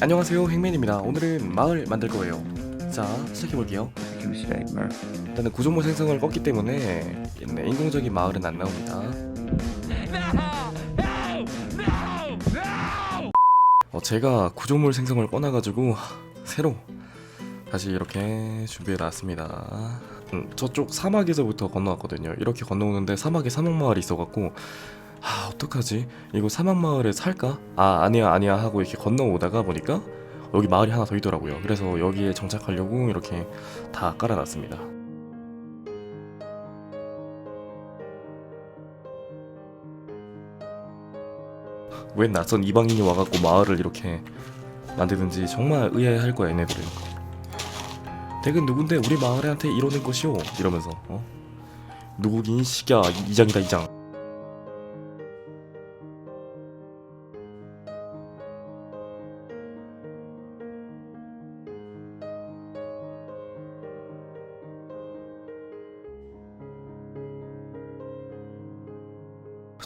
안녕하세요 행맨입니다. 오늘은 마을 만들 거예요. 자 시작해볼게요? 일단은 구조물 생성을 껐기 때문에 네, 인공적인 마을은 안 나옵니다. 어, 제가 구조물 생성을 꺼놔가지고 새로 다시 이렇게 준비해놨습니다. 음, 저쪽 사막에서부터 건너왔거든요. 이렇게 건너오는데 사막에 사막마을이 있어갖고 아 어떡하지? 이거 사막마을에 살까? 아 아니야 아니야 하고 이렇게 건너오다가 보니까 여기 마을이 하나 더 있더라고요. 그래서 여기에 정착하려고 이렇게 다 깔아놨습니다. 웬 낯선 이방인이 와갖고 마을을 이렇게 만드는지 정말 의아해할 거야 얘네들은. 댁은 누군데 우리 마을한테 이러는 것이오? 이러면서 어? 누구긴 시기야 이- 이장이다 이장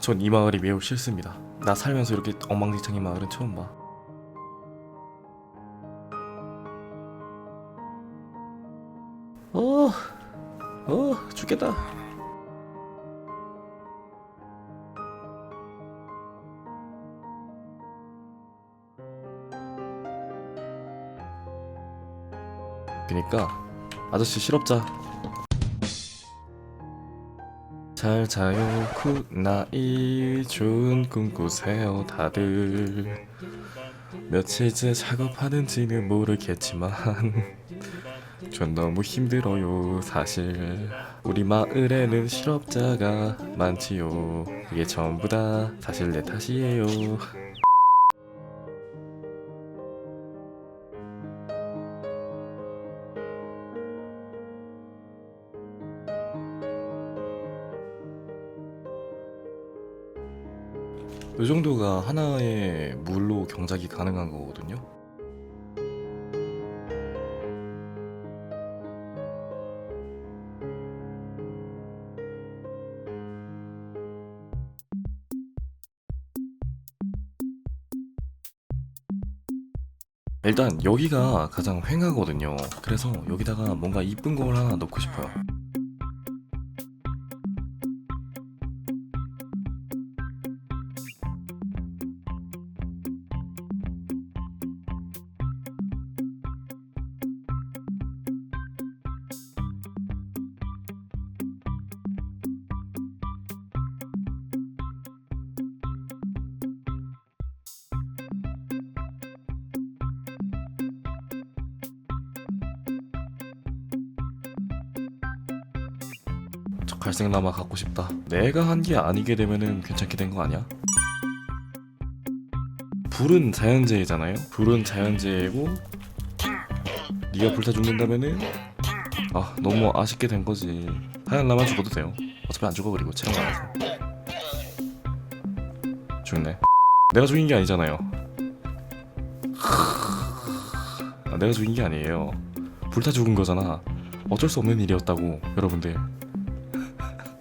전 이 마을이 매우 싫습니다 나 살면서 이렇게 엉망진창인 마을은 처음 봐 어, 어, 죽겠다. 그니까 아저씨 실업자 잘 자요. 굿나잇 좋은 꿈 꾸세요 다들. 며칠째 작업하는지는 모르겠지만 전 너무 힘들어요 사실. 우리 마을에는 실업자가 많지요. 이게 전부 다 사실 내 탓이에요 이 정도가 하나의 물로 경작이 가능한 거거든요 일단 여기가 가장 휑하거든요. 그래서 여기다가 뭔가 이쁜 걸 하나 넣고 싶어요. 저 갈색 나마 갖고 싶다. 내가 한 게 아니게 되면은 괜찮게 된 거 아니야? 불은 자연재해잖아요. 불은 자연재해고 네가 불타 죽는다면은 아 너무 아쉽게 된 거지. 하얀 나만 죽어도 돼요. 어차피 안 죽어 그리고 체력 나와서 죽네. 내가 죽인 게 아니잖아요. 아, 내가 죽인 게 아니에요. 불타 죽은 거잖아. 어쩔 수 없는 일이었다고 여러분들.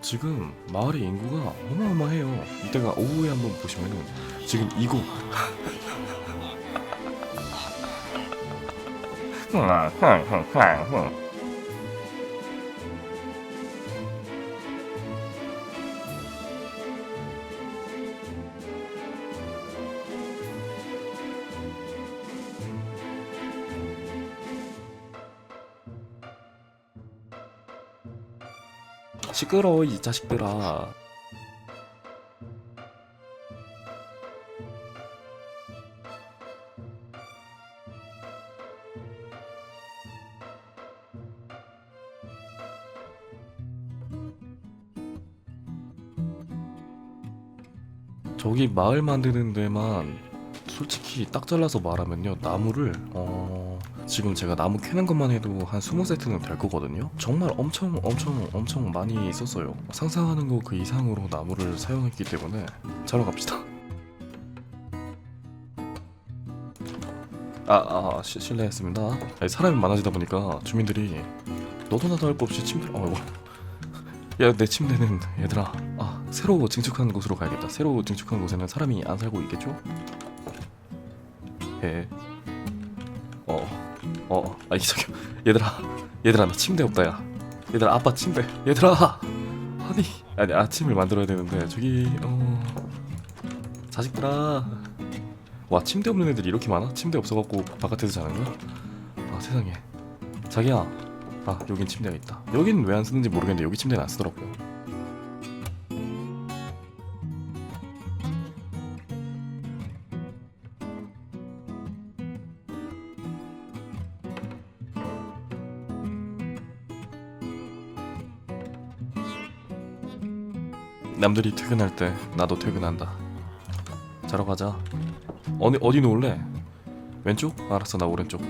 지금 마을의 인구가 어마어마해요. 이따가 오후에 한번 보시면은 지금 이곳 시끄러워 이 자식들아. 저기 마을 만드는 데만 솔직히 딱 잘라서 말하면요 나무를? 어... 지금 제가 나무 캐는 것만 해도 한 20세트는 될 거거든요. 정말 엄청 엄청 엄청 많이 썼어요. 상상하는 거 그 이상으로 나무를 사용했기 때문에 자러 갑시다. 아, 아 시, 실례했습니다. 아니, 사람이 많아지다 보니까 주민들이 너도 나도 할것 없이 침대 어야내 침대는 얘들아 아 새로 증축한 곳으로 가야겠다. 새로 증축한 곳에는 사람이 안 살고 있겠죠? 예. 어. 어. 아니 저기 얘들아. 얘들아 나 침대 없다 야. 얘들아 아빠 침대. 얘들아. 아니 아니 아침을 만들어야 되는데 저기 어. 자식들아. 와 침대 없는 애들이 이렇게 많아? 침대 없어갖고 바깥에서 자는 거야? 아 세상에. 자기야. 아 여긴 침대가 있다. 여긴 왜 안 쓰는지 모르겠는데 여기 침대는 안 쓰더라고요. 남들이 퇴근할 때 나도 퇴근한다. 자러 가자. 어디 어디 놓을래? 왼쪽? 알았어 나 오른쪽.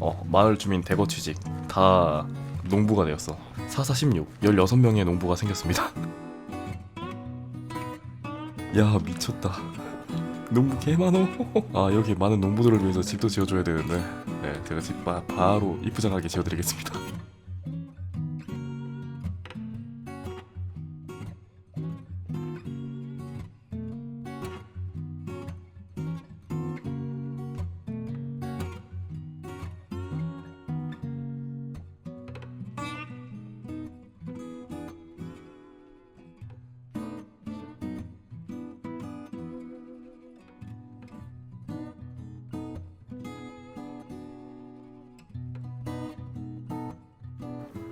어 마을 주민 대거 취직 다 농부가 되었어. 4416 16명의 농부가 생겼습니다. 야 미쳤다. 농부 개 많어. 아 여기 많은 농부들을 위해서 집도 지어줘야 되는데, 네 제가 집 바, 바로 이쁘장하게 지어드리겠습니다.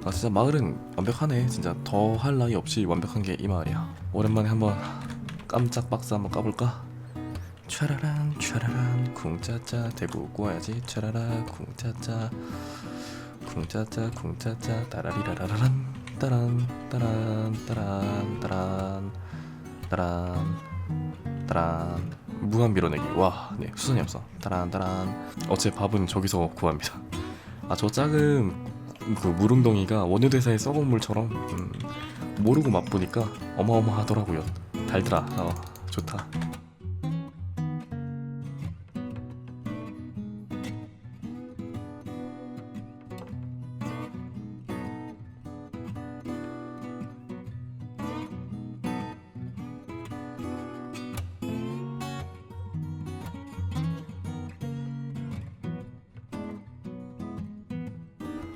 아 진짜 마을은 완벽하네. 진짜 더 할 나위 없이 완벽한 게 이 마을이야. 오랜만에 한번 깜짝 박스 한번 까볼까? 촤라란 촤라란 쿵짜짜. 대구 꼬아야지. 촤라라 쿵짜짜. 쿵짜짜 쿵짜짜. 따라리라라란. 따란 따란 따란 따란. 따란 따란. 무한 밀어내기. 와네 수선이 없어. 따란 따란. 어제 밥은 저기서 구합니다. 아 저 작은 그 물웅덩이가 원효대사의 썩은 물처럼 음, 모르고 맛보니까 어마어마하더라고요. 달더라. 어 좋다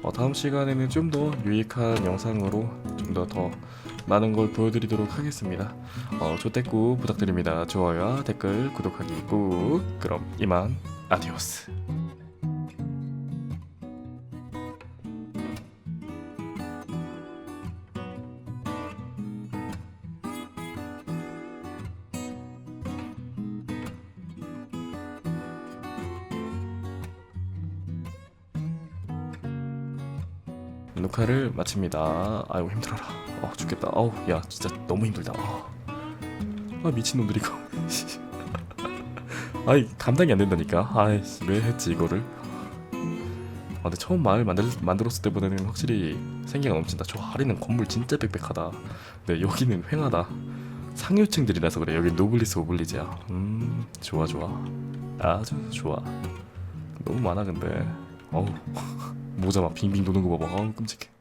어, 다음 시간에는 좀 더 유익한 영상으로 좀 더 더 많은 걸 보여드리도록 하겠습니다. 어, 조댓구 부탁드립니다. 좋아요와 댓글, 구독하기 꾹. 그럼 이만 아디오스. 녹화를 마칩니다. 아이고 힘들어라. 어 죽겠다. 어우 야 진짜 너무 힘들다. 어. 아 미친 놈들 이거. 아이 감당이 안 된다니까. 아이 왜 했지 이거를? 아 근데 처음 마을 만들 만들었을 때보다는 확실히 생기가 넘친다. 저 아래는 건물 진짜 빽빽하다. 근데 여기는 횡하다. 상류층들이라서 그래. 여기 노블리스 오블리즈야. 음 좋아 좋아. 아주 좋아. 너무 많아 근데. 어우 모자 막 빙빙 도는 거 봐봐. 아우 끔찍해.